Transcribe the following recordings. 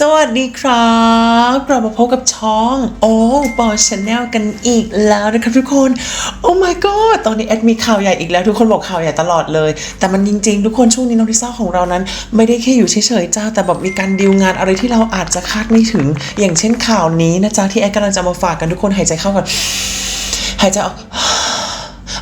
สวัสดีครับกลับมาพบกับช่องโอ้ปอชแนลกันอีกแล้วนะครับทุกคน โอ้ my god ตอนนี้แอดมีข่าวใหญ่อีกแล้วทุกคนบอกข่าวใหญ่ตลอดเลย แต่มันจริง ๆ ทุกคนช่วงนี้น้องลิซ่าของเรานั้น ไม่ได้แค่อยู่เฉยๆจ้าแต่แบบมีการดีลงานอะไรที่เราอาจจะคาดไม่ถึง อย่างเช่นข่าวนี้นะจ๊ะที่แอดกำลังจะมาฝากกันทุกคนหายใจเข้ากันหายใจออก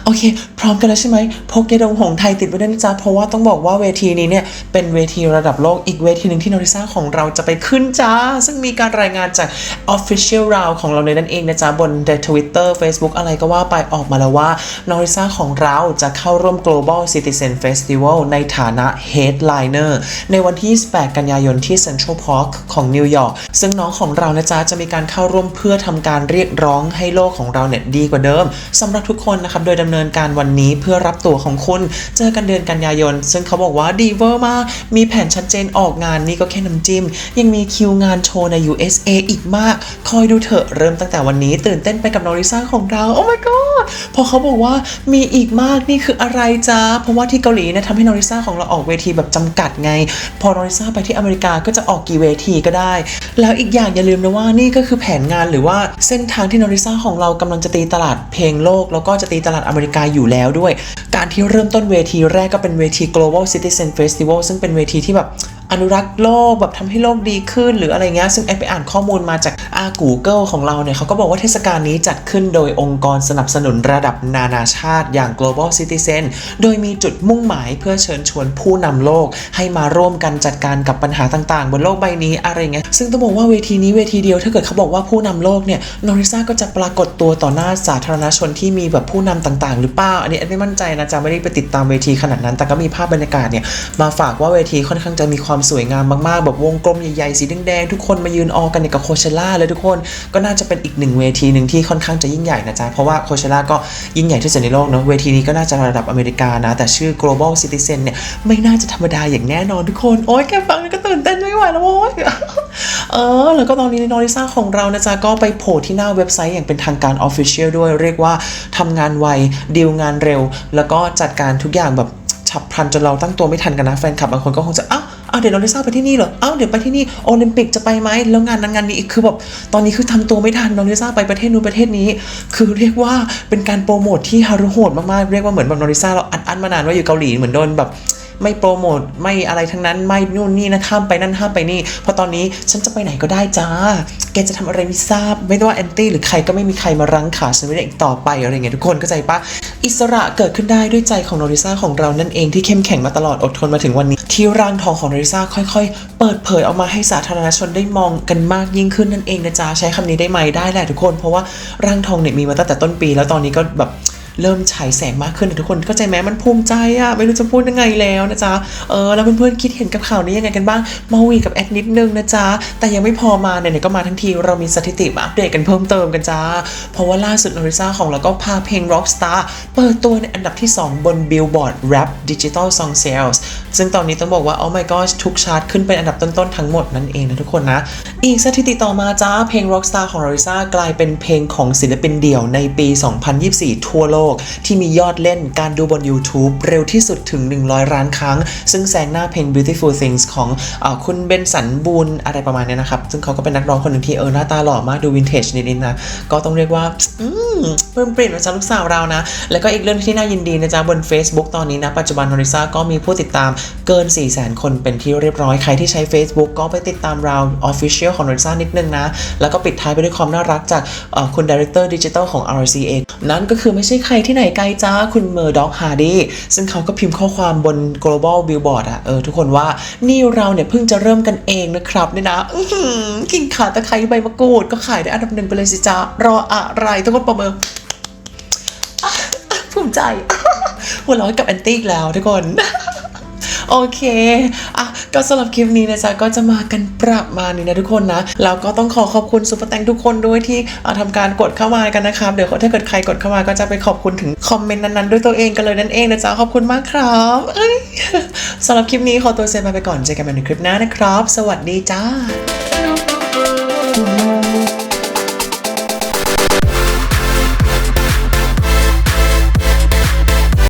โอเค พร้อมกันแล้วใช่ไหมพกยาดมหงส์ไทยติดไว้ด้วยนะจ๊ะเพราะว่าต้องบอกว่าเวทีนี้เนี่ยเป็นเวทีระดับโลกอีกเวทีหนึ่งที่นอริซ่าของเราจะไปขึ้นจ้า ซึ่งมีการรายงานจาก Official Round ของเราเลยนั่นเองนะจ๊ะบน The Twitter Facebook อะไรก็ว่าไปออกมาแล้วว่านอริซ่าของเราจะเข้าร่วม Global Citizen Festival ในฐานะ Headliner ในวันที่ 28 กันยายนที่ Central Park ของนิวยอร์กซึ่งน้องของเรานะจ๊ะจะมีการเข้าร่วมเพื่อทำการเรียกร้องให้โลกของเราเนี่ยดีกว่าเดิมสำหรับทุกคนนะครับโดยดำเนินการวันนี้เพื่อรับตั๋วของคุณ เจอกันเดือนกันยายน ซึ่งเขาบอกว่าดีเวอร์มากมีแผนชัดเจนออกงานนี่ก็แค่น้ำจิ้ม ยังมีคิวงานโชว์ใน USA อีกมาก คอยดูเถอะเริ่มตั้งแต่วันนี้ตื่นเต้นไปกับนอริซ่าของเรา โอ้ my god พอเขาบอกว่ามีอีกมากนี่คืออะไรจ้าเพราะว่าที่เกาหลีเนี่ยทำให้นอริซ่าของเราออกเวทีแบบจำกัดไง พอนอริซ่าไปที่อเมริกาก็จะออกกี่เวทีก็ได้ แล้วอีกอย่างอย่าลืมนะว่านี่ก็คือแผนงานหรือว่าเส้นทางที่นอริซ่าของเรากำลังจะตีตลาดเพลงโลกแล้วก็จะตีตลาดอเมริกาอยู่แล้วด้วย การที่เริ่มต้นเวทีแรกก็เป็นเวที global citizen festival ซึ่งเป็นเวทีที่แบบ อนุรักษ์โลกแบบทำให้โลกดีขึ้น หรืออะไรเงี้ยซึ่งแอดไปอ่านข้อมูลมาจากอา Google ของเราเนี่ยเขาก็บอกว่าเทศกาลนี้จัดขึ้นโดยองค์กรสนับสนุนระดับนานาชาติอย่าง global citizen โดยมีจุดมุ่งหมายเพื่อเชิญชวนผู้นำโลก ให้มาร่วมกันจัดการกับปัญหาต่างๆ บนโลกใบนี้อะไรเงี้ยซึ่งต้องบอกว่าเวทีนี้เวทีเดียวถ้าเกิดเขาบอกว่าผู้นำโลกเนี่ยนอริซ่าก็จะปรากฏตัวต่อหน้าสาธารณชนที่มีแบบผู้นำต่างๆ หรือเปล่าอันนี้แอดไม่มั่นใจนะจ๊ะไม่ได้ไปติดตามเวทีขนาดนั้น แต่ก็มีภาพบรรยากาศเนี่ยมาฝากว่าเวทีค่อนข้างจะมีความสวยงามมากๆ แบบวงกลมใหญ่ๆ สีแดงๆ ทุกคนมายืนออกันเนี่ยกับโคเชล่าเลยทุกคนก็น่าจะเป็นอีกหนึ่งเวทีหนึ่งที่ค่อนข้างจะยิ่งใหญ่นะจ๊ะ เพราะว่าโคเชล่าก็ยิ่งใหญ่ที่สุดในโลกเนาะเวทีนี้ก็น่าจะระดับอเมริกานะ แต่ชื่อ global citizen เนี่ยไม่น่าจะธรรมดาอย่างแน่นอนทุกคน โอ๊ยแค่ฟังก็ตื่นเต้นไม่ไหวแล้วโอ๊ยเออแล้วก็ตอนนี้นอริซ่าของเรานะจ๊ะก็ไปโผล่ที่หน้าเว็บไซต์อย่างเป็นทางการ Official ด้วยเรียกว่าทำงานไวดีลงานเร็ว แล้วก็จัดการทุกอย่างแบบฉับพลันจนเราตั้งตัวไม่ทันกันนะ แฟนคลับบางคนก็คงจะอ้า อ้าวเดี๋ยวนอริซ่าไปที่นี่เหรออ้าวเดี๋ยวไปที่นี่โอลิมปิกจะไปไหมแล้วงานนั้นงานนี้อีกคือแบบตอนนี้คือทำตัวไม่ทันนอริซ่าไปประเทศนู้นประเทศนี้ คือเรียกว่าเป็นการโปรโมทที่ฮารุโหดมากๆเรียกว่าเหมือนแบบนอริซ่าเราอัดอั้นมานานว่าอยู่เกาหลีเหมือนโดนแบบ ไม่โปรโมทไม่อะไรทั้งนั้นไม่นู่นนี่นะห้ามไปนั่นห้ามไปนี่เพราะตอนนี้ฉันจะไปไหนก็ได้จ้า แกจะทำอะไรไม่ทราบ ไม่ว่าแอนตี้หรือใครก็ไม่มีใครมารั้งขาฉันไว้ได้อีกต่อไปอะไรเงี้ยทุกคนเข้าใจปะอิสระเกิดขึ้นได้ด้วยใจของโนริซ่าของเรานั่นเองที่เข้มแข็งมาตลอดอดทนมาถึงวันนี้ ที่ร่างทองของโนริซ่าค่อย ๆ เปิดเผยออกมาให้สาธารณชนได้มองกันมากยิ่งขึ้นนั่นเองนะจ๊ะใช้คำนี้ได้ไหมได้แหละทุกคน เพราะว่าร่างทองเนี่ยมีมาตั้งแต่ต้นปี แล้วตอนนี้ก็แบบ เริ่มฉายแสงมากขึ้นนะทุกคนเข้าใจไหมมันภูมิใจอะไม่รู้จะพูดยังไงแล้วนะจ๊ะเออแล้วเพื่อนๆคิดเห็นกับข่าวนี้ยังไงกันบ้างมาวีกับแอดนิดนึงนะจ๊ะแต่ยังไม่พอมาเนี่ยก็มาทั้งทีเรามีสถิติมาอัปเดตกันเพิ่มเติมกันจ้า เพราะว่าล่าสุดนอริซ่าของเราก็พาเพลง Rockstar เปิดตัวในอันดับที่ 2 บน Billboard Rap Digital Song Sales ซึ่งตอนนี้ต้องบอกว่า oh my god ทุกชาร์ตขึ้นเป็นอันดับต้นๆทั้งหมดนั่นเองนะทุกคนนะ อีกสถิติต่อมาจ้าเพลง Rockstar ของ Larissa กลายเป็นเพลงของศิลปินเดี่ยวในปี 2024 ทั่วโลกที่มียอดเล่นการดูบน YouTube เร็วที่สุดถึง 100ล้านครั้ง ซึ่งแซงหน้าเพลง Beautiful Things ของอคุณเบนสันบูนอะไรประมาณนี้นะครับ ซึ่งเขาก็เป็นนักร้องคนหนึ่งที่เออหน้าตาหล่อมากดูวินเทจนิดๆนะ ก็ต้องเรียกว่าอืมเพิ่มเปลี่ยนมาจากลูกสาวเรานะ แล้วก็อีกเรื่องที่น่ายินดีนะจ๊ะบน Facebook ตอนนี้นะ ปัจจุบันนอริซ่าก็มีผู้ติดตามเกิน 4 0 0 0 0 0 คนเป็นที่เรียบร้อย ใครที่ใช้ Facebook ก็ไปติดตามเรา Official ของนอริซ่านิดนึงนะ แล้วก็ปิดท้ายไปด้วยความน่ารักจากคุณ Director Digital ของ RCA นั่นก็คือไม่ใช่ใครที่ไหนไกลจ้าคุณเมอร์ด็อกฮาร์ดีซึ่งเขาก็พิมพ์ข้อความบน global billboard อะเออทุกคนว่านี่เราเนี่ยเพิ่งจะเริ่มกันเองนะครับเนี่ยนะกินขาตะไคร้ใบมะกรูดก็ขายได้อันดับหนึ่งไปเลยสิจ้ารออะไรทุกคนประเมินภูมิใจหัวเราะกับแอนตี้อีกแล้วทุกคน โอเคอะก็สำหรับคลิปนี้นะจ๊ะก็จะมากันประมาณนี้นะทุกคนนะแล้วก็ต้องขอขอบคุณซุปเปอร์แตงทุกคนด้วยที่เอ่อทำการกดเข้ามากันนะครับเดี๋ยวถ้าเกิดใครกดเข้ามาก็จะไปขอบคุณถึงคอมเมนต์นั้นๆด้วยตัวเองกันเลยนั่นเองนะจ๊ะขอบคุณมากครับสำหรับคลิปนี้ขอตัวเซนไปก่อนเจอกันใหม่ในคลิปหน้านะครับ สวัสดีจ้า